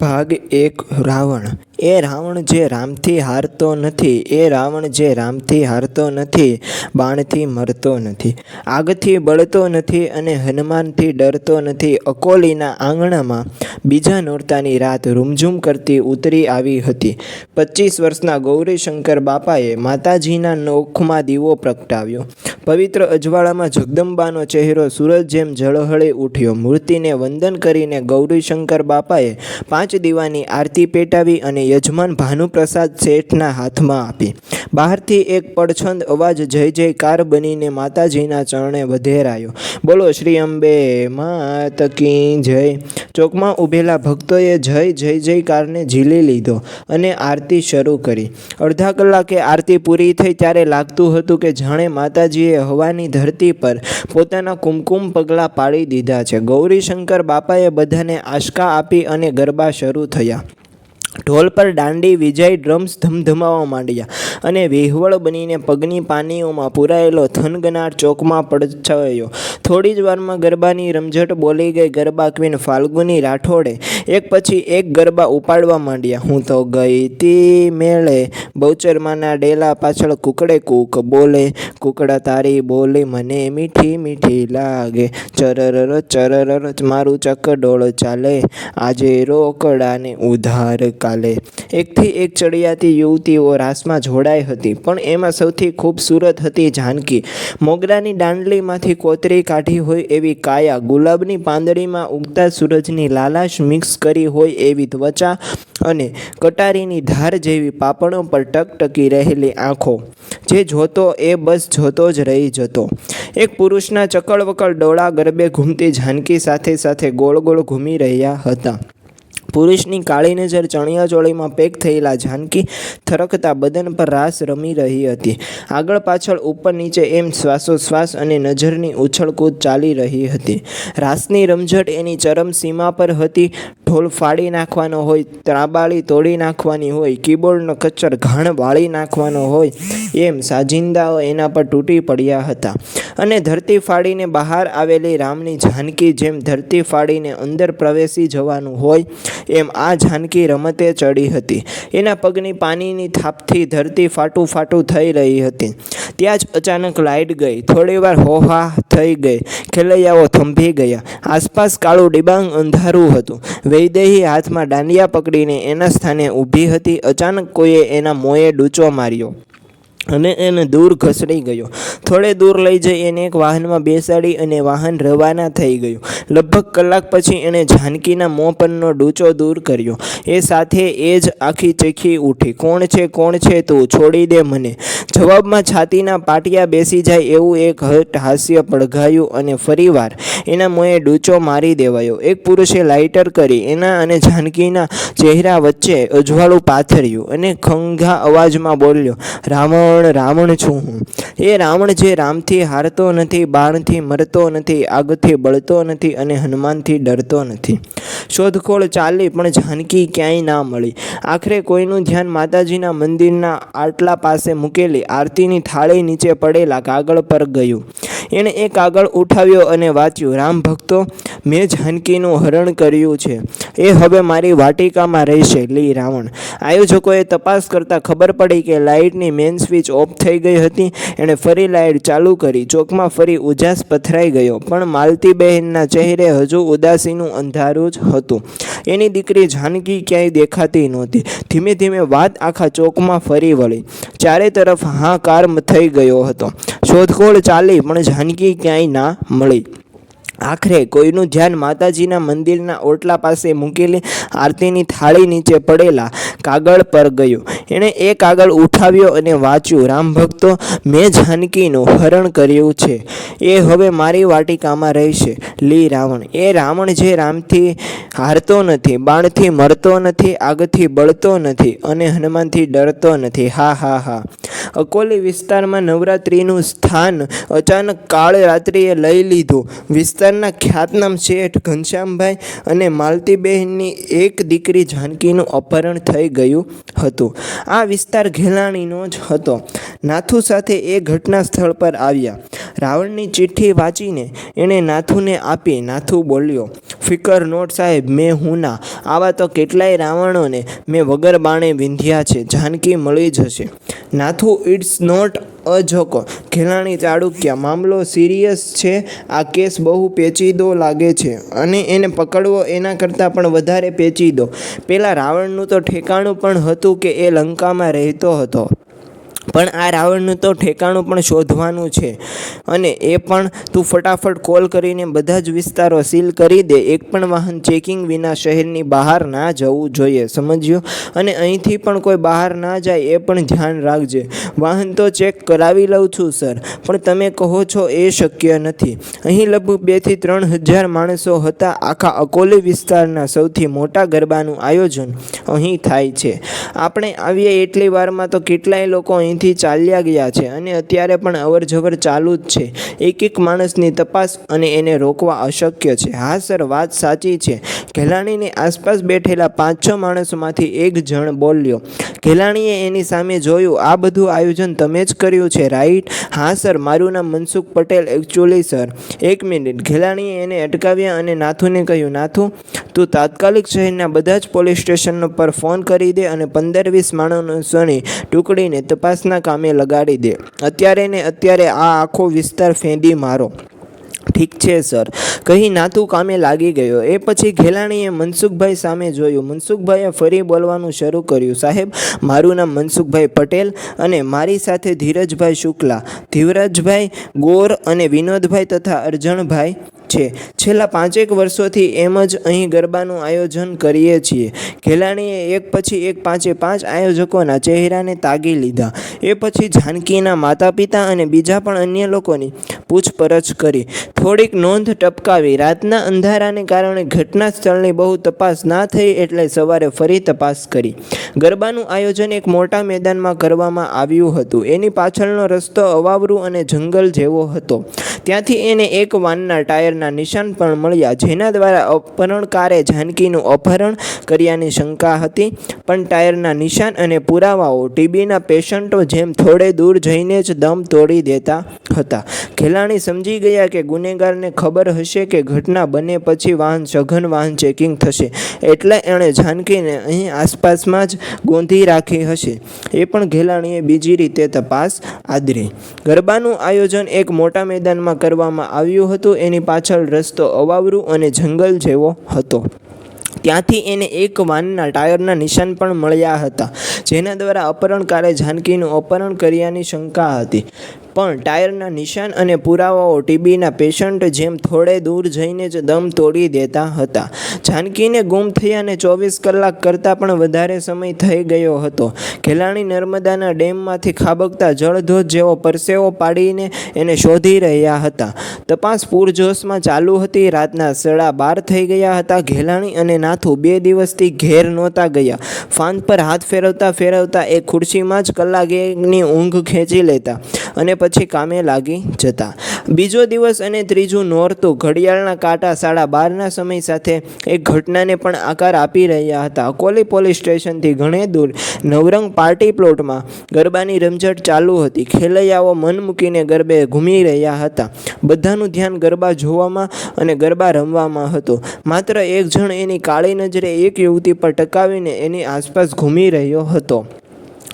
ભાગ એક, રાવણ. એ રાવણ જે રામથી હારતો નથી, એ રાવણ જે રામથી હારતો નથી, બાણથી મરતો નથી, આગથી બળતો નથી અને હનુમાનથી ડરતો નથી. અકોલીના આંગણામાં બીજા નોરતાની રાત રૂમઝૂમ કરતી ઉતરી આવી હતી. પચીસ વર્ષના ગૌરીશંકર બાપાએ માતાજીના નોખમાં દીવો પ્રગટાવ્યો. પવિત્ર અજવાળામાં જગદંબાનો ચહેરો સૂરજ જેમ ઝળહળી ઉઠ્યો. મૂર્તિને વંદન કરીને ગૌરીશંકર બાપાએ પાંચ દીવાની આરતી પેટાવી અને યજમાન ભાનુપ્રસાદ શેઠના હાથમાં આપી. બહારથી એક પડછંદ અવાજ જય જયકાર બનીને માતાજીના ચરણે વધેરાયો. બોલો, શ્રી અંબે માત કી જય. ચોકમાં ઊભેલા ભક્તોએ જય જય જયકારને ઝીલી લીધો અને આરતી શરૂ કરી. અડધા કલાકે આરતી પૂરી થઈ ત્યારે લાગતું હતું કે જાણે માતાજીએ હવાની ધરતી પર પોતાના કુમકુમ પગલાં પાડી દીધા છે. ગૌરીશંકર બાપાએ બધાને આશકા આપી અને ગરબા શરૂ થયા. ઢોલ પર દાંડી વિજય ડ્રમ્સ ધમધમાવા માંડ્યા અને વેહવળ બનીને પગની પાનીઓમાં પૂરાયેલો થનગનાર ચોકમાં પડછાયો. થોડી જ વારમાં ગરબાની રમઝટ બોલી ગઈ ગરબા ક્વીન ફાલ્ગુની રાઠોડે. એક પછી એક ગરબા ઉપાડવા માંડ્યા. હું તો ગઈ તી મેળે, બહુચરમાના ડેલા પાછળ કુકડે કૂક બોલે. કુકડા તારી બોલી, મને મીઠી મીઠી લાગે. ચરરર ચરરર મારું ચકડોળ ચાલે. આજે રોકડાને ઉધાર કાલે એકથી એક ચડિયાતી યુવતીઓ રાસમાં જોડાઈ હતી, પણ એમાં સૌથી ખૂબસૂરત હતી જાનકી. મોગરાની દાંડલીમાંથી કોતરી કાઢી હોય એવી કાયા, ગુલાબની પાંદડીમાં ઉગતા સૂરજની લાલાશ મિક્સ કરી હોય એવી ત્વચા અને કટારીની ધાર જેવી પાપણો પર ટકટકી રહેલી આંખો. જે જોતો એ બસ જોતો જ રહી જતો. એક પુરુષના ચકળવકળ ડોળા ગરબે ઘૂમતી જાનકી સાથે સાથે ગોળ ગોળ ઘૂમી રહ્યા હતા. પુરુષની કાળી નજર ચણિયાચોળીમાં પેક થયેલા જાનકી થરકતા બદન પર રાસ રમી રહી હતી. આગળ પાછળ ઉપર નીચે એમ શ્વાસોશ્વાસ અને નજરની ઉછળકૂદ ચાલી રહી હતી. રાસની રમઝટ એની ચરમ સીમા પર હતી. ઢોલ ફાડી નાખવાનો હોય, ત્રાબાળી તોડી નાખવાની હોય, કીબોર્ડનો કચ્છર ઘાણ વાળી નાખવાનો હોય એમ સાજિંદાઓ એના પર તૂટી પડ્યા હતા. અને ધરતી ફાડીને બહાર આવેલી રામની જાનકી જેમ ધરતી ફાડીને અંદર પ્રવેશી જવાનું હોય એમ આ જાનકી રમતે ચડી હતી. એના પગની પાણીની થાપથી ધરતી ફાટું ફાટું થઈ રહી હતી. ત્યાં જ અચાનક લાઇટ ગઈ. થોડીવાર હોહા થઈ ગઈ. ખેલૈયાઓ થંભી ગયા. આસપાસ કાળું ડિબાંગ અંધારું હતું. વૈદેહી હાથમાં દાંડિયા પકડીને એના સ્થાને ઊભી હતી. અચાનક કોઈએ એના મોંએ ડૂચો માર્યો. અને એને દૂર ઘસડી ગયો. થોડે દૂર લઈ જઈ એને એક વાહનમાં બેસાડી અને વાહન રવાના થઈ ગયું. લગભગ કલાક પછી એણે જાનકીના મોં પરનો ડૂચો દૂર કર્યો. એ સાથે એ જ આખી ચીખી ઉઠી. કોણ છે? કોણ છે તું? છોડી દે મને. જવાબમાં છાતીના પાટિયા બેસી જાય એવું એક હટ હાસ્ય પડઘાયું અને ફરીવાર એના મોંએ ડૂચો મારી દેવાયો. એક પુરુષે લાઇટર કરી એના અને જાનકીના ચહેરા વચ્ચે અજવાળું પાથર્યું અને ખંઘા અવાજમાં બોલ્યો, રાવણ રાવણ છું હું. એ રાવણ જે રામથી હારતો નથી, બાણથી મરતો નથી, આગથી બળતો નથી અને હનુમાનથી ડરતો નથી. શોધખોળ ચાલી પણ જાનકી ક્યાંય ના મળી. આખરે કોઈનું ધ્યાન માતાજીના મંદિરના આટલા પાસે મૂકેલી આરતીની થાળી નીચે પડેલા કાગળ પર ગયું. એણે એ કાગળ ઉઠાવ્યો અને વાંચ્યું, રામ ભક્તો, મેં જાનકીનું હરણ કર્યું છે. એ હવે મારી વાટિકામાં રહેશે. લી રાવણ. આયોજકોએ તપાસ કરતાં ખબર પડી કે લાઇટની મેન સ્વિચ ઓફ થઈ ગઈ હતી. એણે ફરી લાઇટ ચાલુ કરી. ચોકમાં ફરી ઉજાસ પથરાઈ ગયો. પણ માલતીબહેનના ચહેરે હજુ ઉદાસીનું અંધારું જ હતું. એની દીકરી જાનકી ક્યાંય દેખાતી નહોતી. ધીમે ધીમે વાત આખા ચોકમાં ફરી વળી. ચારે તરફ હાકાર થઈ ગયો હતો. શોધખોળ ચાલી, પણ જાનકી ક્યાંય ના મળી. આખરે કોઈનું ધ્યાન માતાજીના મંદિરના ઓટલા પાસે મૂકેલી આરતીની થાળી નીચે પડેલા કાગળ પર ગયું. એણે એ કાગળ ઉઠાવ્યો અને વાંચ્યું, રામ ભક્તો, મેં જાનકીનું હરણ કર્યું છે. એ હવે મારી વાટિકામાં રહેશે. લી રાવણ. એ રાવણ જે રામથી હારતો નથી, બાણથી મરતો નથી, આગથી બળતો નથી અને હનુમાનથી ડરતો નથી. હા હા હા. અકોલી વિસ્તારમાં નવરાત્રિનું સ્થાન અચાનક કાળ રાત્રિએ લઈ લીધું. વિસ્તારના ખ્યાતનામ શેઠ ઘનશ્યામભાઈ અને માલતીબહેનની એક દીકરી જાનકીનું અપહરણ થઈ ગયું હતું. આ વિસ્તાર ઘેલાણીનો જ હતો. નાથુ સાથે એ ઘટના સ્થળ પર આવ્યા. રાવણની ચિઠ્ઠી વાંચીને એણે નાથુને આપી. નાથુ બોલ્યો ફિકર નોટ સાહેબ, મેં હું ના. આવા તો કેટલાય રાવણોને મેં વગર બાણે વિંધ્યા છે, જાનકી મળી જશે. Nathu it's not a joke Ghelani Chalukya, મામલો સિરિયસ છે, આ કેસ બહુ પેચીદો લાગે છે, અને એને પકડવો એના કરતાં પણ વધારે પેચીદો. પેલા રાવણનું તો ઠેકાણું પણ હતું કે એ લંકામાં રહેતો હતો. પણ આ રાવણનું તો ઠેકાણું પણ શોધવાનું છે. અને એ પણ તું ફટાફટ કોલ કરીને બધા જ વિસ્તારો સીલ કરી દે. એક પણ વાહન ચેકિંગ વિના શહેરની બહાર ના જવું જોઈએ. સમજ્યો? અને અહીંથી પણ કોઈ બહાર ના જાય એ પણ ધ્યાન રાખજે. વાહન તો ચેક કરાવી લઉં છું, સર. પણ તમે કહો છો એ શક્ય નથી. અહીં લગભગ બેથી ત્રણ હજાર માણસો હતા આખા અકોલી વિસ્તારના સૌથી મોટા ગરબાનું આયોજન અહીં થાય છે. આપણે આવીએ એટલી વારમાં તો કેટલાય લોકો અહીંથી ચાલ્યા ગયા છે અને અત્યારે પણ અવરજવર ચાલુ જ છે. એક એક માણસની તપાસ અને એને રોકવા અશક્ય છે. હા, સર, વાત સાચી છે. ઘેલાણીની આસપાસ બેઠેલા પાંચ છ માણસોમાંથી એક જણ બોલ્યો, ઘેલાણીએ એની સામે જોયું. આ બધું આયોજન તમે જ કર્યું છે, રાઈટ? હા, સર, મારું નામ મનસુખ પટેલ એકચ્યુઅલી સર. એક મિનિટ. ઘેલાણીએ એને અટકાવ્યા અને નાથુને કહ્યું, નાથુ, તું તાત્કાલિક શહેરના બધા જ પોલીસ સ્ટેશન પર ફોન કરી દે અને પંદર વીસ માણસોની ટુકડીને તપાસના કામે લગાડી દે. અત્યારે ને અત્યારે આ આખો વિસ્તાર ફેંદી મારો. ઠીક છે, સર. કહી નાતું કામે લાગી ગયો. એ પછી ઘેલાણીએ મનસુખભાઈ સામે જોયું. મનસુખભાઈએ ફરી બોલવાનું શરૂ કર્યું. સાહેબ, મારું નામ મનસુખભાઈ પટેલ અને મારી સાથે ધીરજભાઈ શુક્લા. ધીરજભાઈ ગોર અને વિનોદભાઈ તથા અરજણભાઈ છે. છેલ્લા પાંચેક વર્ષોથી એમ જ અહીં ગરબાનું આયોજન કરીએ છીએ. ઘેલાણીએ એક પછી એક પાંચે પાંચ આયોજકોના ચહેરાને તાગી લીધા. એ પછી જાનકીના માતા પિતા અને બીજા પણ અન્ય લોકોની પૂછપરછ કરી. થોડીક નોંધ ટપકાવી. રાતના અંધારાને કારણે ઘટના સ્થળની બહુ તપાસ ના થઈ એટલે સવારે ફરી તપાસ કરી. ગરબાનું આયોજન એક મોટા મેદાનમાં કરવામાં આવ્યું હતું. એની પાછળનો રસ્તો અવાવરું અને જંગલ જેવો હતો. ત્યાંથી એને એક વાનના ટાયરના નિશાન પણ મળ્યા, જેના દ્વારા અપહરણકારે જાનકીનું અપહરણ કર્યાની શંકા હતી. પણ ટાયરના નિશાન અને પુરાવાઓ ટીબીના પેશન્ટો જેમ થોડે દૂર જઈને જ દમ તોડી દેતા હતા. ખેલાણી સમજી ગયા કે ગુનેગારને ખબર હશે કે ઘટના બને પછી વાહન સઘન વાહન ચેકિંગ થશે. એટલે એણે જાનકીને અહીં આસપાસમાં જ ગોંધી રાખી હશે. એ પણ ઘેલાણીએ બીજી રીતે તપાસ આદરી. ગરબાનું આયોજન એક મોટા મેદાનમાં કરવામાં આવ્યું હતું. એની પાછળ રસ્તો અવાવરું અને જંગલ જેવો હતો. ત્યાંથી એને એક વાનના ટાયરના નિશાન પણ મળ્યા હતા, જેના દ્વારા અપહરણકારે જાનકીનું અપહરણ કર્યાની શંકા હતી. પણ ટાયરના નિશાન અને પુરાવાઓ ટીબીના પેશન્ટ જેમ થોડે દૂર જઈને જ દમ તોડી દેતા હતા. જાનકીને ગુમ થયાને ચોવીસ કલાક કરતાં પણ વધારે સમય થઈ ગયો હતો. ઘેલાણી નર્મદાના ડેમમાંથી ખાબકતા જળધોધ જેવો પરસેવો પાડીને એને શોધી રહ્યા હતા. તપાસ પૂરજોશમાં ચાલુ હતી. રાતના સાડા બાર થઈ ગયા હતા. ઘેલાણી અને નાથુ બે દિવસથી ઘેર નહોતા ગયા. ફાંદ પર હાથ ફેરવતા ફેરવતા એ ખુરશીમાં જ કલાક એકની ઊંઘ ખેંચી લેતા. અને પછી કામે લાગી જતા. બીજો દિવસ અને ત્રીજું નોરતું ઘડિયાળના કાંટા સાડા બારના સમય સાથે એક ઘટનાને પણ આકાર આપી રહ્યા હતા. અકોલી પોલીસ સ્ટેશનથી ઘણે દૂર નવરંગ પાર્ટી પ્લોટમાં ગરબાની રમઝટ ચાલુ હતી. ખેલૈયાઓ મન મૂકીને ગરબે ઘૂમી રહ્યા હતા. બધાનું ધ્યાન ગરબા જોવામાં અને ગરબા રમવામાં હતું. માત્ર એક જણ એની કાળી નજરે એક યુવતી પર ટકાવીને એની આસપાસ ઘૂમી રહ્યો હતો.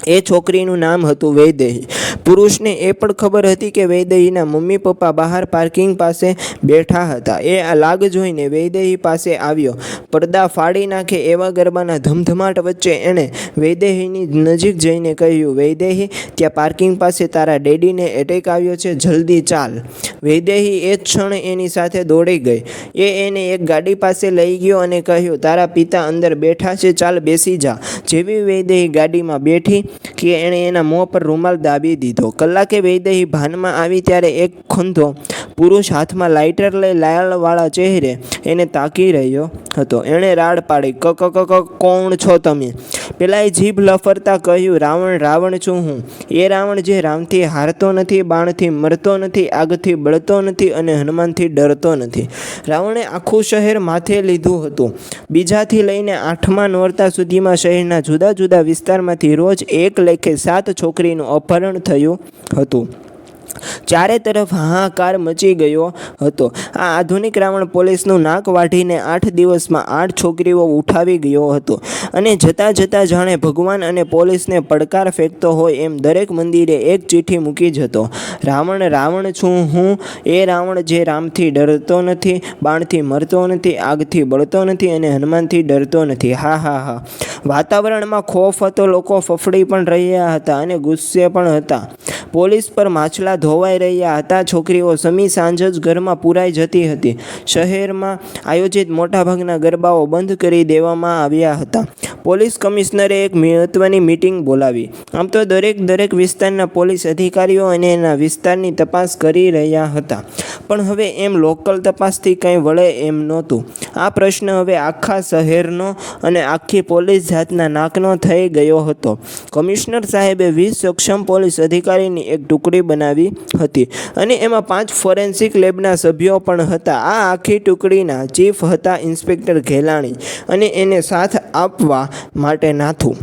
એ છોકરીનું નામ હતું વૈદેહી. પુરુષને એ પણ ખબર હતી કે વૈદેહીના મમ્મી પપ્પા બહાર પાર્કિંગ પાસે બેઠા હતા. એ આ લાગ જોઈને વૈદેહી પાસે આવ્યો. પડદા ફાડી નાખે એવા ગરબાના ધમધમાટ વચ્ચે એણે વૈદેહીની નજીક જઈને કહ્યું, વૈદેહી, ત્યાં પાર્કિંગ પાસે તારા ડેડીને એટેક આવ્યો છે, જલ્દી ચાલ. વૈદેહી એ ક્ષણ એની સાથે દોડી ગઈ. એ એને એક ગાડી પાસે લઈ ગયો અને કહ્યું, તારા પિતા અંદર બેઠા છે, ચાલ બેસી જા. જેવી વૈદેહી ગાડીમાં બેઠી કે એણે એના મોં પર રૂમાલ દાબી દીધો. કલાકે વૈદેહી ભાનમાં આવી ત્યારે એક ખંધો પુરુષ હાથમાં લાઇટર લઈ લાલવાળા ચહેરે એને તાકી રહ્યો હતો. એણે રાડ પાડી, ક ક ક કોણ છો તમે? પેલાએ જીભ લફરતા કહ્યું, રાવણ રાવણ છું હું. એ રાવણ જે રામથી હારતો નથી, બાણથી મરતો નથી, આગથી બળતો નથી અને હનુમાનથી ડરતો નથી. રાવણે આખું શહેર માથે લીધું હતું. બીજાથી લઈને આઠમા નોરતા સુધીમાં શહેરના જુદા જુદા વિસ્તારમાંથી રોજ એક લેખે સાત છોકરીનું અપહરણ થયું હતું. ચારે તરફ હાહાકાર મચી ગયો હતો. આ આધુનિક રાવણ પોલીસનું નાક વાઢીને આઠ દિવસમાં આઠ છોકરીઓ ઉઠાવી ગયો હતો. અને જતાં જતાં જાણે ભગવાન અને પોલીસને પડકાર ફેંકતો હોય એમ દરેક મંદિરે એક ચીઠી મૂકી જતો રાવણ રાવણ છું હું. એ રાવણ જે રામથી ડરતો નથી, બાણથી મરતો નથી, આગથી બળતો નથી અને હનુમાનથી ડરતો નથી. હા હા હા. વાતાવરણમાં ખોફ હતો, લોકો ફફડી પણ રહ્યા હતા અને ગુસ્સે પણ હતા. પોલીસ પર માછલા ધોવાઈ રહ્યા હતા. છોકરીઓ સમી સાંજ જ ઘરમાં પુરાઈ જતી હતી. શહેરમાં આયોજિત મોટાભાગના ગરબાઓ બંધ કરી દેવામાં આવ્યા હતા. પોલીસ કમિશનરે એક મહત્ત્વની મિટિંગ બોલાવી. આમ તો દરેક દરેક વિસ્તારના પોલીસ અધિકારીઓ અને એના વિસ્તારની તપાસ કરી રહ્યા હતા. પણ હવે એમ લોકલ તપાસથી કંઈ વળે એમ નહોતું. આ પ્રશ્ન હવે આખા શહેરનો અને આખી પોલીસ જાતના નાકનો થઈ ગયો હતો. કમિશનર સાહેબે વીસ સક્ષમ પોલીસ અધિકારીની એક ટુકડી બનાવી હતી. અને એમાં પાંચ ફોરેન્સિક લેબના સભ્યો પણ હતા. આ આખી ટુકડીના ચીફ હતા ઇન્સ્પેક્ટર ઘેલાણી. અને એને સાથ આપવા માટે નાથું.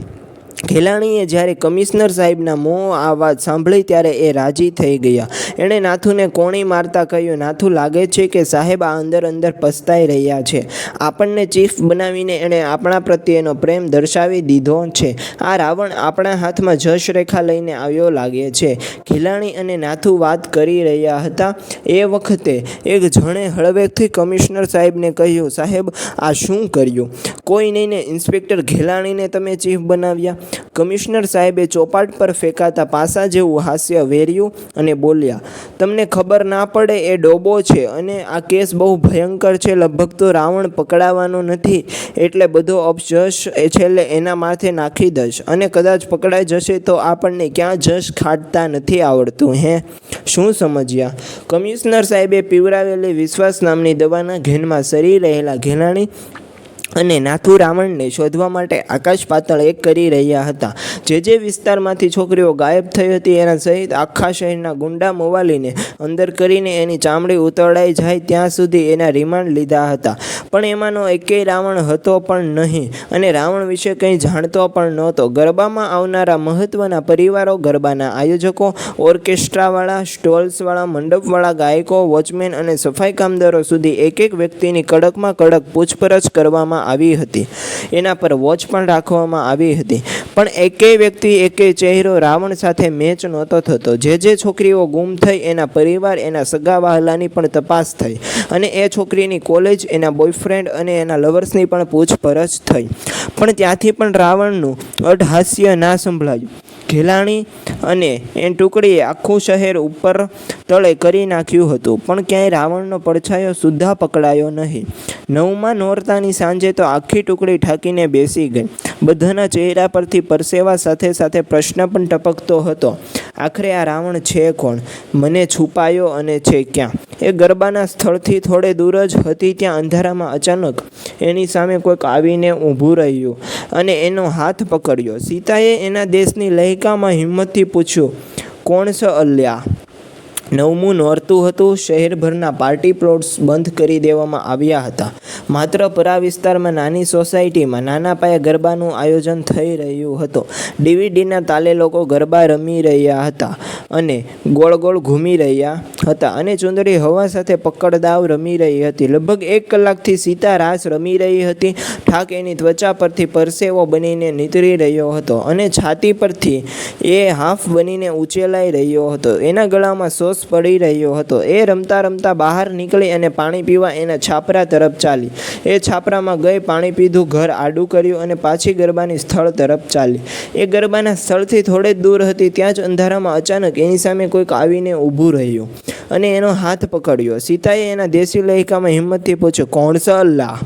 ઘેલાણીએ જ્યારે કમિશનર સાહેબના મોં આ વાત સાંભળી ત્યારે એ રાજી થઈ ગયા. એણે નાથુને કોણી મારતા કહ્યું, નાથુ, લાગે છે કે સાહેબ આ અંદર અંદર પસ્તાઈ રહ્યા છે. આપણને ચીફ બનાવીને એણે આપણા પ્રત્યેનો પ્રેમ દર્શાવી દીધો છે. આ રાવણ આપણા હાથમાં જશ રેખા લઈને આવ્યો લાગે છે. ઘેલાણી અને નાથુ વાત કરી રહ્યા હતા એ વખતે એક જણે હળવેકથી કમિશનર સાહેબને કહ્યું, સાહેબ, આ શું કર્યું? કોઈ નહીં ને ઇન્સ્પેક્ટર ઘેલાણીને તમે ચીફ બનાવ્યા? કમિશનર સાહેબે ચોપાટ પર ફેંકાતા પાસા જેવું હાસ્ય વેર્યું અને બોલ્યા, તમને ખબર ના પડે એ ડોબો છે અને આ કેસ બહુ ભયંકર છે, લગભગ તો રાવણ પકડાવાનો નથી, એટલે બધો અપજશ એ છેલ્લે એના માથે નાખી દઈશ અને કદાચ પકડાઈ જશે તો આપણને ક્યાં જશ ખાટતા નથી આવડતું, હે? શું સમજ્યા? કમિશનર સાહેબે પીવરાવેલી વિશ્વાસ નામની દવાના ઘેનમાં સરી રહેલા ઘેલાણી અને નાથુ રાવણને શોધવા માટે આકાશ પાતાળ એક કરી રહ્યા હતા. જે જે વિસ્તારમાંથી છોકરીઓ ગાયબ થઈ હતી, એના સહિત આખા શહેરના ગુંડા મોવાલીને અંદર કરીને એની ચામડી ઉતરડાઈ જાય ત્યાં સુધી એના રિમાન્ડ લીધા હતા. પણ એમાંનો એકેય રાવણ હતો પણ નહીં અને રાવણ વિશે કંઈ જાણતો પણ નહોતો. ગરબામાં આવનારા મહત્ત્વના પરિવારો, ગરબાના આયોજકો, ઓર્કેસ્ટ્રાવાળા, સ્ટોલ્સવાળા, મંડપવાળા, ગાયકો, વોચમેન અને સફાઈ કામદારો સુધી એક એક વ્યક્તિની કડકમાં કડક પૂછપરછ કરવામાં આવી હતી. એના પર વોચ પણ રાખવામાં આવી હતી. પણ એકેય વ્યક્તિ એકેય ચહેરો રાવણ સાથે મેચ નહોતો થતો. જે જે છોકરીઓ ગુમ થઈ, એના પરિવાર, એના સગા વહાલાની પણ તપાસ થઈ. અને એ છોકરીની કોલેજ એના બોયફ્રેન્ડ અને એના લવર્સની પણ પૂછપરછ થઈ. પણ ત્યાંથી પણ રાવણનું અઢહાસ્ય ના સંભળાયું. ઘેલાણી અને એ ટુકડીએ આખું શહેર ઉપર તળે કરી નાખ્યું હતું. પણ ક્યાંય રાવણનો પડછાયો સુદ્ધા પકડાયો નહીં. નવમાં નોરતાની સાંજે તો આખી ટુકડી ઠાકીને બેસી ગઈ. બધાના ચહેરા પરથી પરસેવા સાથે સાથે પ્રશ્ન પણ ટપકતો હતો. આખરે આ રાવણ છે કોણ? મને છુપાયો અને છે ક્યાં? એ ગરબાના સ્થળથી થોડે દૂર જ હતી ત્યાં અંધારામાં અચાનક એની સામે કોઈક આવીને ઊભું રહ્યું અને એનો હાથ પકડ્યો. સીતાએ એના દેશની લહેકામાં હિંમતથી પૂછ્યું કોણ છે અલ્યા? નવમું નોરતું હતું, શહેરભરના પાર્ટી પ્લોટ્સ બંધ કરી દેવામાં આવ્યા હતા. માત્ર પરા વિસ્તારમાં નાની સોસાયટીમાં નાના પાયે ગરબાનું આયોજન થઈ રહ્યું હતું. ડીવીડીના તાલે લોકો ગરબા રમી રહ્યા હતા અને ગોળ ગોળ ઘૂમી રહ્યા હતા અને ચુંદડી હવા સાથે પકડદાવ રમી રહી હતી. લગભગ એક કલાકથી સીતા રાસ રમી રહી હતી. ઠાક એની ત્વચા પરથી પરસેવો બનીને નીતરી રહ્યો હતો અને છાતી પરથી એ હાફ બનીને ઉચેલાઈ રહ્યો હતો. એના ગળામાં સોસ પડી રહ્યો હતો. એ રમતા રમતા બહાર નીકળી અને પાણી પીવા એના છાપરા તરફ ચાલી. એ છાપરામાં ગઈ પાણી પીધું, ઘર આડું કર્યું અને પાછી ગરબાની સ્થળ તરફ ચાલી. એ ગરબાના સ્થળથી થોડે જ દૂર હતી, ત્યાં જ અંધારામાં અચાનક એની સામે કોઈક આવીને ઊભું રહ્યું અને એનો હાથ પકડ્યો. સીતાએ એના દેશી લહેકામાં હિંમતથી પૂછ્યું, કોણ અલ્લાહ?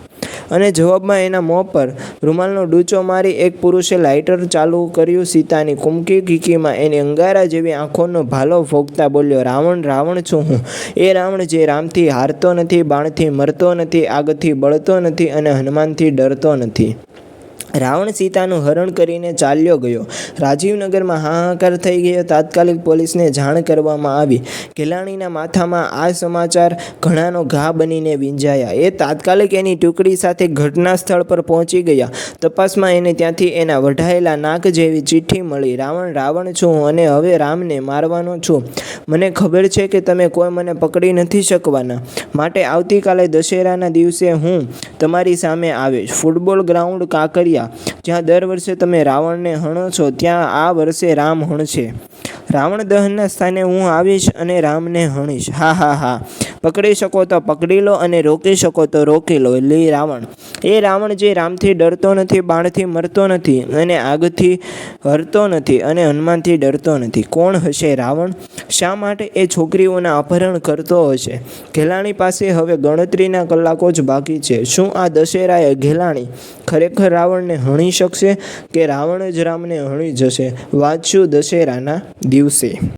અને જવાબમાં એના મોં પર રૂમાલનો ડૂચો મારી એક પુરુષે લાઇટર ચાલુ કર્યું સીતાની કુમકી કીકીમાં એની અંગારા જેવી આંખોનો ભાલો ફોગતા બોલ્યો, રાવણ રાવણ છું હું. એ રાવણ જે રામથી હારતો નથી, બાણથી મરતો નથી, આગથી બળતો નથી અને હનુમાનથી ડરતો નથી. રાવણ સીતાનું હરણ કરીને ચાલ્યો ગયો. રાજીવનગરમાં હાહાકાર થઈ ગયો. તાત્કાલિક પોલીસને જાણ કરવામાં આવી. ગેલાણીના માથામાં આ સમાચાર ઘણાનો ઘા બનીને વિંજાયા. એ તાત્કાલિક એની ટુકડી સાથે ઘટના સ્થળ પર પહોંચી ગયા. તપાસમાં એને ત્યાંથી એના વઢાયેલા નાક જેવી ચિઠ્ઠી મળી. રાવણ રાવણ છું અને હવે રામને મારવાનો છું. મને ખબર છે કે તમે કોઈ મને પકડી નથી શકવાના. માટે આવતીકાલે દશેરાના દિવસે હું તમારી સામે આવીશ. Football ground Kankaria. જ્યાં દર વર્ષે તમે રાવણને હણો છો, ત્યાં આ વર્ષે રામ હણશે. રાવણ દહનના સ્થાને હું આવીશ અને રામને હણીશ. હા હા હા. પકડી શકો તો પકડી લો અને રોકી શકો તો રોકી લો. લી રાવણ. એ રાવણ જે રામથી ડરતો નથી, બાણથી મરતો નથી અને આગથી હરતો નથી અને હનુમાનથી ડરતો નથી. કોણ હશે રાવણ? શા માટે એ છોકરીઓના અપહરણ કરતો હશે? ઘેલાણી પાસે હવે ગણતરીના કલાકો જ બાકી છે. શું આ દશેરાએ ઘેલાણી ખરેખર રાવણને હણી શકશે કે રાવણ જ રામને હણી જશે? વાંચ્યું દશેરાના દિવસે.